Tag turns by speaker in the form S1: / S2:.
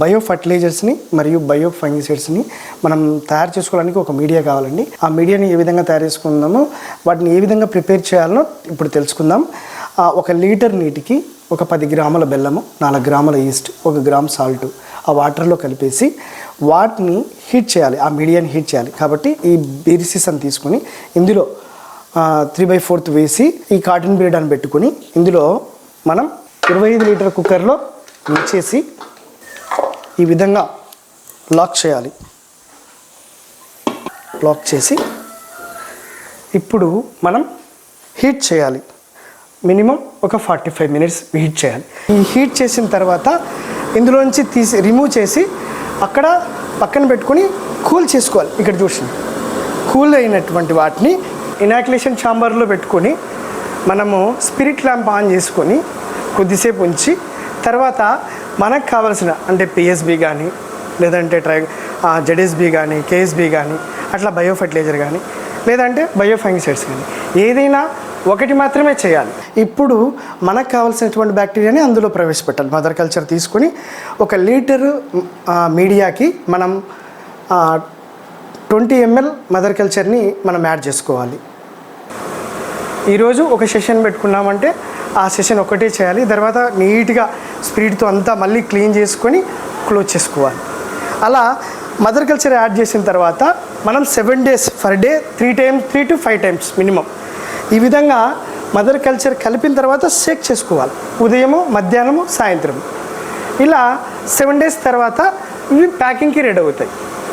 S1: Bio ఫర్టిలైజర్స్ని మరియు bio ఫంగిసైడ్స్ని మనం తయారు చేసుకోవడానికి ఒక మీడియా కావాలండి. ఆ మీడియాని ఏ విధంగా తయారు చేసుకుందామో వాటిని ఏ విధంగా ప్రిపేర్ చేయాలో ఇప్పుడు తెలుసుకుందాం. ఒక లీటర్ నీటికి ఒక పది గ్రాముల బెల్లము నాలుగు గ్రాముల ఈస్ట్ ఒక గ్రామ్ సాల్ట్ ఆ వాటర్లో కలిపేసి వాటిని హీట్ చేయాలి ఆ మీడియాని హీట్ చేయాలి. కాబట్టి ఈ బీరిసిసన్ తీసుకొని ఇందులో త్రీ బై ఫోర్త్ వేసి ఈ కాటన్ బీడ్ పెట్టుకుని పెట్టుకొని ఇందులో మనం ఇరవై ఐదు లీటర్ కుక్కర్లో ఉంచేసి ఈ విధంగా లాక్ చేయాలి. లాక్ చేసి ఇప్పుడు మనం హీట్ చేయాలి. మినిమం ఒక ఫార్టీ ఫైవ్ మినిట్స్ హీట్ చేయాలి. ఈ హీట్ చేసిన తర్వాత ఇందులోంచి తీసి రిమూవ్ చేసి అక్కడ పక్కన పెట్టుకొని కూల్ చేసుకోవాలి. ఇక్కడ చూసి కూల్ అయినటువంటి వాటిని ఇనాక్యులేషన్ ఛాంబర్లో పెట్టుకొని మనము స్పిరిట్ ల్యాంప్ ఆన్ చేసుకొని కొద్దిసేపు ఉంచి తర్వాత మనకు కావాల్సిన అంటే పిఎస్బి కానీ లేదంటే ట్రై జెడ్ఎస్బి కానీ కేఎస్బి కానీ అట్లా బయో ఫర్టిలైజర్ కానీ లేదంటే బయో ఫంగిసైడ్స్ కానీ ఏదైనా ఒకటి మాత్రమే చేయాలి. ఇప్పుడు మనకు కావాల్సినటువంటి బ్యాక్టీరియాని అందులో ప్రవేశపెట్టాలి. మదర్ కల్చర్ తీసుకొని ఒక లీటరు మీడియాకి మనం ట్వంటీ ఎంఎల్ మదర్ కల్చర్ని మనం యాడ్ చేసుకోవాలి. ఈరోజు ఒక సెషన్ పెట్టుకున్నామంటే ఆ సెషన్ ఒకటే చేయాలి. తర్వాత నీట్గా స్పీడ్తో అంతా మళ్ళీ క్లీన్ చేసుకొని క్లోజ్ చేసుకోవాలి. అలా మదర్ కల్చర్ యాడ్ చేసిన తర్వాత మనం seven days per day three times three to five times minimum. ఈ విధంగా మదర్ కల్చర్ కలిపిన తర్వాత షేక్ చేసుకోవాలి. ఉదయము మధ్యాహ్నము సాయంత్రం ఇలా సెవెన్ డేస్ తర్వాత ఇవి ప్యాకింగ్కి రెడీ అవుతాయి.